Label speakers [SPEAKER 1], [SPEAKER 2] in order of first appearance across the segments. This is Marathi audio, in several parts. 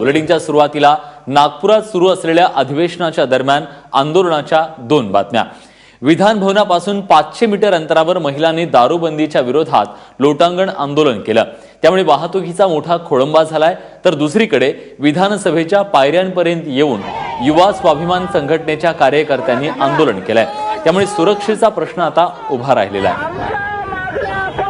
[SPEAKER 1] बुलेटिनच्या सुरुवातीला नागपुरात सुरू असलेल्या अधिवेशनाच्या दरम्यान आंदोलनाच्या दोन बातम्या. विधान भवनापासून पाचशे मीटर अंतरावर महिलांनी दारूबंदीच्या विरोधात लोटांगण आंदोलन केलं. त्यामुळे वाहतुकीचा मोठा खोळंबा झालाय. तर दुसरीकडे विधानसभेच्या पायऱ्यांपर्यंत येऊन युवा स्वाभिमान संघटनेच्या कार्यकर्त्यांनी आंदोलन केलंय. त्यामुळे सुरक्षेचा प्रश्न आता उभा राहिलेला आहे.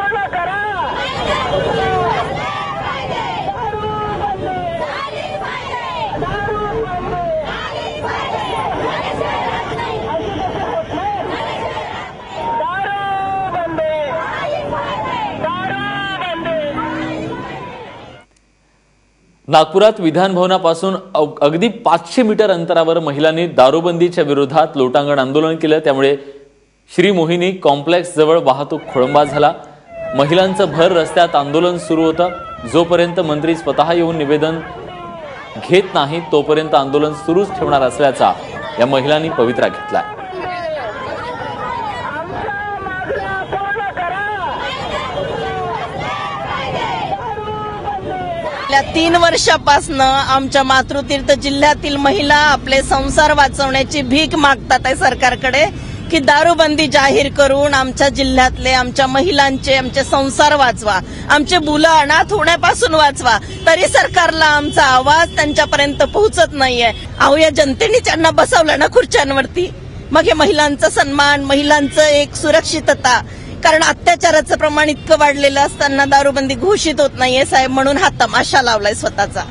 [SPEAKER 1] नागपुरात विधानभवनापासून अगदी पाचशे मीटर अंतरावर महिलांनी दारूबंदीच्या विरोधात लोटांगण आंदोलन केलं. त्यामुळे श्री मोहिनी कॉम्प्लेक्स जवळ वाहतूक खोळंबा झाला. महिलांचं भर रस्त्यात आंदोलन सुरू होतं. जोपर्यंत मंत्री स्वतः येऊन निवेदन घेत नाही तोपर्यंत आंदोलन सुरूच ठेवणार असल्याचा या महिलांनी पवित्रा घेतलाय.
[SPEAKER 2] गेल्या तीन वर्षापासनं आमच्या मातृतीर्थ जिल्ह्यातील महिला आपले संसार वाचवण्याची भीक मागतात आहे सरकारकडे की दारूबंदी जाहीर करून आमच्या जिल्ह्यातले आमच्या महिलांचे आमचे संसार वाचवा. आमचे मुलं अनाथ होण्यापासून वाचवा. तरी सरकारला आमचा आवाज त्यांच्यापर्यंत पोहोचत नाहीये. अहो या जनतेने त्यांना बसवलं ना खुर्च्यांवरती मग हे महिलांचा सन्मान महिलांचं एक सुरक्षितता कारण अत्याचाराचं प्रमाण इतकं वाढलेलं असताना दारूबंदी घोषित होत नाहीये साहेब म्हणून हा तमाशा लावलाय स्वतःचा.